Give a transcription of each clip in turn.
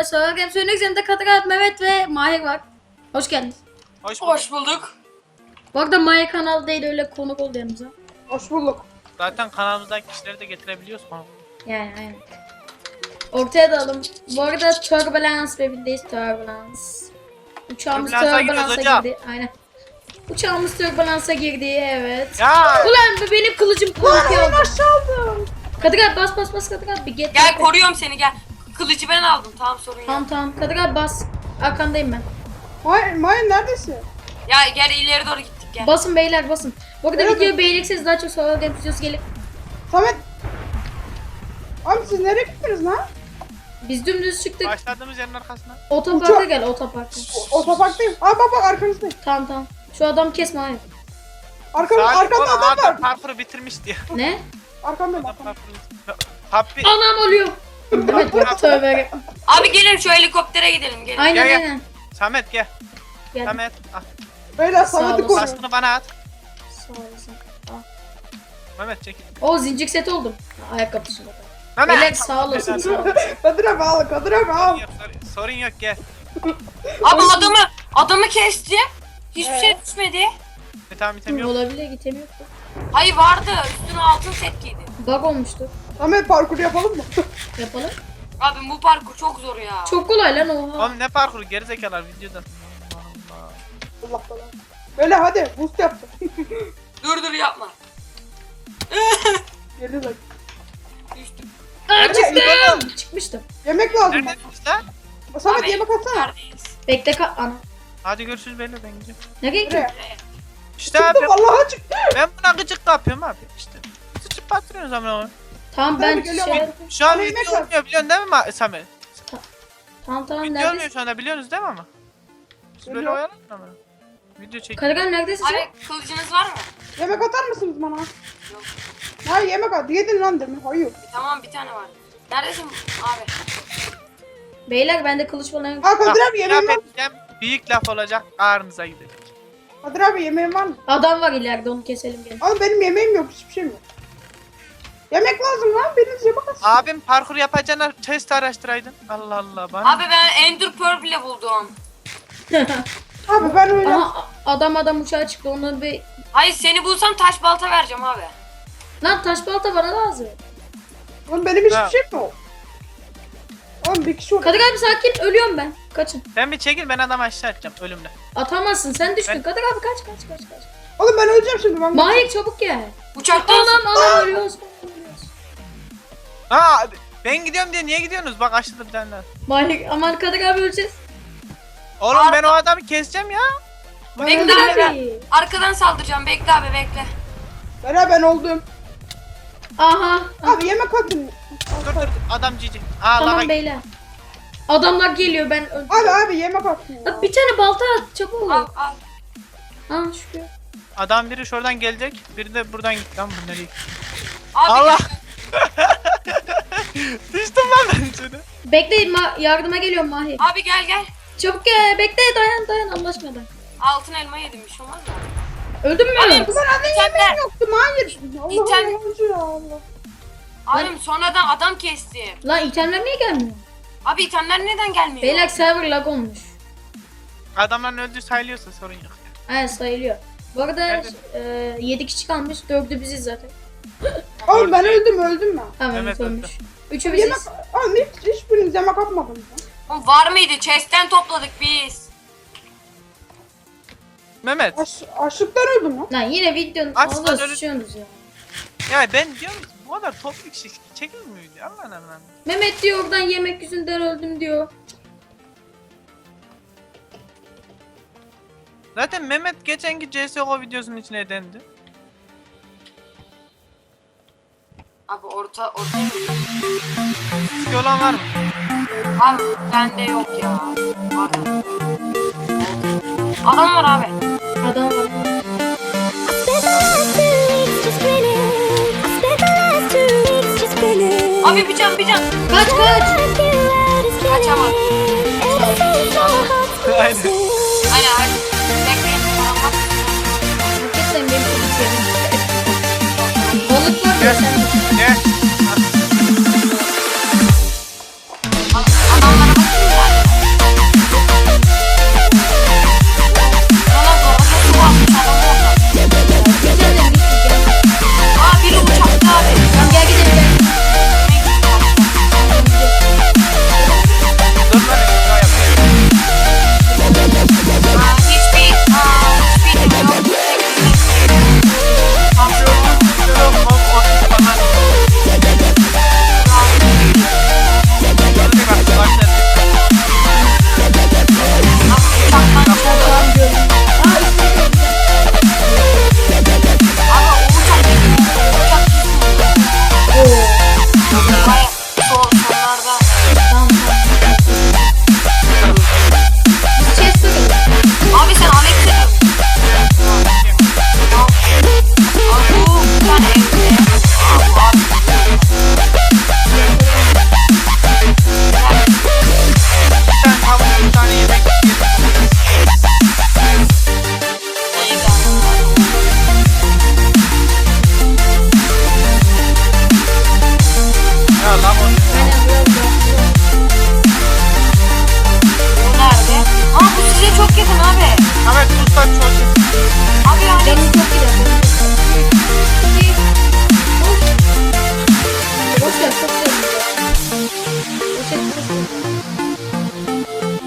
ve Solar Games oyunu üzerinde Kadir Mehmet ve Mahir var. Hoş geldiniz. Hoş bulduk. Hoş bulduk. Bu arada Mahir kanal değil öyle konuk oldu yanımıza. Hoş bulduk. Zaten kanalımızdaki kişileri de getirebiliyoruz konu. Yani aynen. Ortaya da alın. Bu arada Turbulence bebeğindeyiz Turbulence. Uçağımız Turbulence'a girdi. Aynen. Uçağımız Turbulence'a girdi evet. Ya Ulan bu benim kılıcım korkuyor. Çaldım. Kadir abi bas bas bas Kadir abi bir get. Gel koruyorum seni gel. Kılıcı ben aldım tamam sorun yok. Tamam tamam Kadir abi bas. Arkandayım ben. May, May neredesin? Ya gel ileri doğru gittik gel. Basın beyler basın. Bu arada Evet. videoyu beğenirseniz daha çok Games videosu gelir. Samet. Abi siz nereye gittiniz lan? Biz dümdüz çıktık. başladığımız yerin arkasına. Otoparka Uçak- gel otoparka. O, otoparktayım. Aa bak bak arkanızdayım. Tamam tamam. Şu adam kesme hayır. Arkamda, Salih arkamda oğlum adam var. parkuru bitirmiş diye. Ne? Arkamdayım Adam arkamda. parkuru Happy. Anam oluyor. Evet tövbe. Abi gelin şu helikoptere gidelim gelin. Aynen Gel, gel. aynen. Samet gel. Gel. Samet. Ah, Beyler Sağ Samet'i olasın. koruyor. kaskını bana at. Sağ olasın. Al. Mehmet çekil. O zincir seti oldum. Ayakkabı dışında. Mehmet. Beyler sağ olasın. Sağ olasın. Kadir abi al, Kadir abi Sorun al. yok, sorun, sorun yok gel. Abi adamı adamı kestim. Hiçbir şey düşmedi. E, tamam item yok. Olabilir gitemiyor. Hayır vardı. Üstüne altın set giydi. Bug olmuştu. Samet parkur yapalım mı? Yapalım. Abi bu parkur çok zor ya. Çok kolay lan oha. Oğlum ne parkuru gerizekalılar videoda. Allah Allah. Böyle hadi boost yaptım. Dur dur yapma. Geliyor bak. Düştüm. Aa, çıktım. Çıkmıştım. Yemek lazım Nerede işte? Samet Abi, yemek atsana. Neredeyiz? Bekle ka ana. Hadi görüşürüz belli ben gidiyorum. Nereye gittin? Buraya. İşte abi vallahi çıktı. ben buna gıcık yapıyorum abi işte. Sıçıp batırıyorsun zaman onu. Tamam Ben şey... Şu an yemek video ver. olmuyor biliyorsun değil mi Ma- Samet? Tamam tamam Video olmuyor neredesin? şu anda biliyorsunuz değil mi ama? Biz böyle Geliyor. oyalanın ama. Video çekiyor. Karagan neredesin sen? Abi kılıcınız var mı? Yemek atar mısınız bana? Yok. Hayır yemek at. Yedin lan demin. Hayır. Tamam bir tane var. Neredesin abi? Beyler bende kılıç falan yok. Aa Kadir abi yemeğin laf var edeceğim, Büyük laf olacak ağrınıza gidecek. Kadir abi yemeğin var mı? Adam var ileride onu keselim gel. Oğlum benim yemeğim yok. Hiçbir şeyim yok. Lazım lan. Yemek atsın. Abim parkur yapacağına test araştıraydın. Allah Allah bana. Abi ben Ender Pearl bile buldum. Abi ben öyle. Aha adam adam uçağa çıktı onu bir... Hayır seni bulsam taş balta vereceğim abi. Lan taş balta bana lazım. Oğlum benim hiçbir Ha. şeyim yok. Oğlum bir kişi orada. Kadir abi sakin ölüyorum ben. Kaçın. Sen bir çekil ben adamı aşağı atacağım ölümle. Atamazsın sen düştün. Ben- Kadir abi kaç kaç kaç kaç. Oğlum ben öleceğim şimdi. Ben Mahir çabuk gel. Uçaktan Anam anam ölüyoruz. Ha ben gidiyorum diye niye gidiyorsunuz? Bak aşağıda bir tane daha. Aman Kadir abi öleceğiz. Oğlum ben o adamı keseceğim ya. Bekle abi. ben Abi. Arkadan saldıracağım. Bekle abi bekle. Ben, ben oldum. Aha. Abi yemek atın. Dur dur adam cici. Aa Tamam lava beyler. Adamlar geliyor ben öldüm. Abi abi yemek atın. ya. Bak bir tane balta at çabuk. Al al. Ha şükür. Adam biri şuradan gelecek, biri de buradan gitti. Lan bu nereye gitti? Abi Allah! Düştüm lan ben içine. Bekleyin ma- yardıma geliyorum Mahir. Abi gel gel. Çabuk gel bekle dayan dayan Allah aşkına dayan. Altın elma yedim bir şey olmaz mı? Öldün mü? Abi, anne İtemler. yemeğim yoktu. Hayır. Allah İtem- Allah ya Allah. Abim sonradan adam kestim. Lan itemler niye gelmiyor? Abi itemler neden gelmiyor? Beyler server lag olmuş. Adamların öldüğü sayılıyorsa sorun yok. He sayılıyor. Bu arada Nerede? e, 7 kişi kalmış. 4'ü biziz zaten. Oğlum ben öldüm öldüm ben. Tamam Evet, evet, ölmüş. 3'ü Yemek, oğlum hiç, hiçbiriniz yemek atmadınız. lan. Oğlum var mıydı? Chest'ten topladık biz. Mehmet, Aç, açlıktan öldüm lan. Lan yine videonun Aç ağzına lan öyle- ya. ya ben diyorum ki bu kadar toplu kişi çekilmiyor ya. Aman aman. Mehmet diyor oradan yemek yüzünden öldüm diyor. Zaten Mehmet geçenki CSGO videosunun içine dendi. Abi orta orta. Riski olan var mı? Abi bende yok ya. Var. Adam var abi. Adam var. Abi bir can bir can. Kaç kaç. Balık var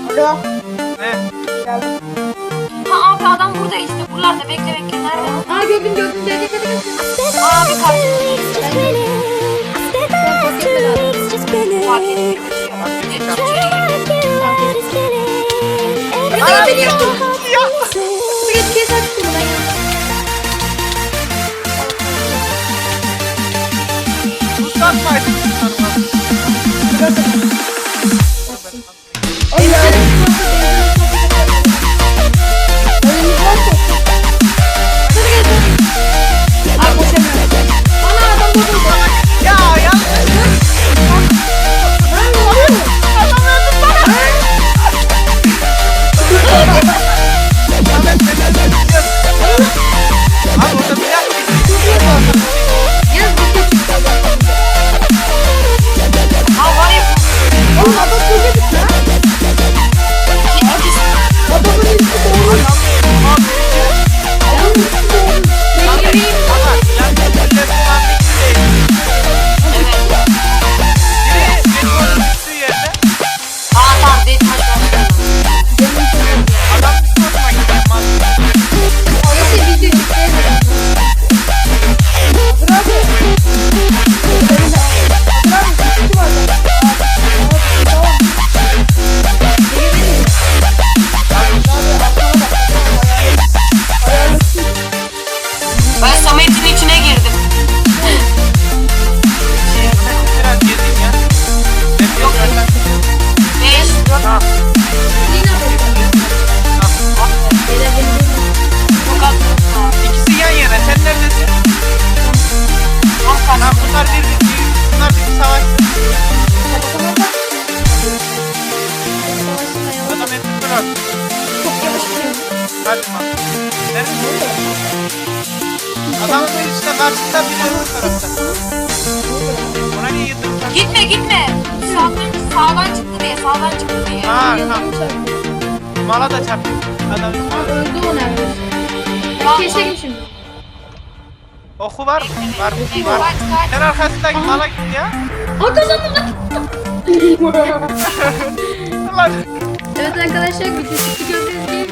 Alo. Ne? Gel. Ha abi adam burada işte. Buralarda bekle bekle. Nerede? Aa gördüm gördüm. Gel gel gel. Abi kaçtı. Fark ettim. Aa beni yaktın. Yaktın. Sürekli kes açtım ben. Stop fighting. İkisi yan yana. Sen neredesin? Lan bunlar bir, bir bunlar bir savaş. Adam etti bırak. Çok yavaş gidiyor. Hadi lan. Nerede? Adamın bir işte karşısında biri öbür tarafta. Ona niye? Gitme gitme. Sağdan, sağdan çıktı diye sağdan çıktı diye. Ha tamam. çarptı. Mala da çarptı. Adam Aa, öldü o neredeyse. Keserim şimdi. Oku var mı? Var mı? Var. Sen arkasındaki mala git ya. Lan. Ulan. Evet arkadaşlar video çıktı gördüğünüz gibi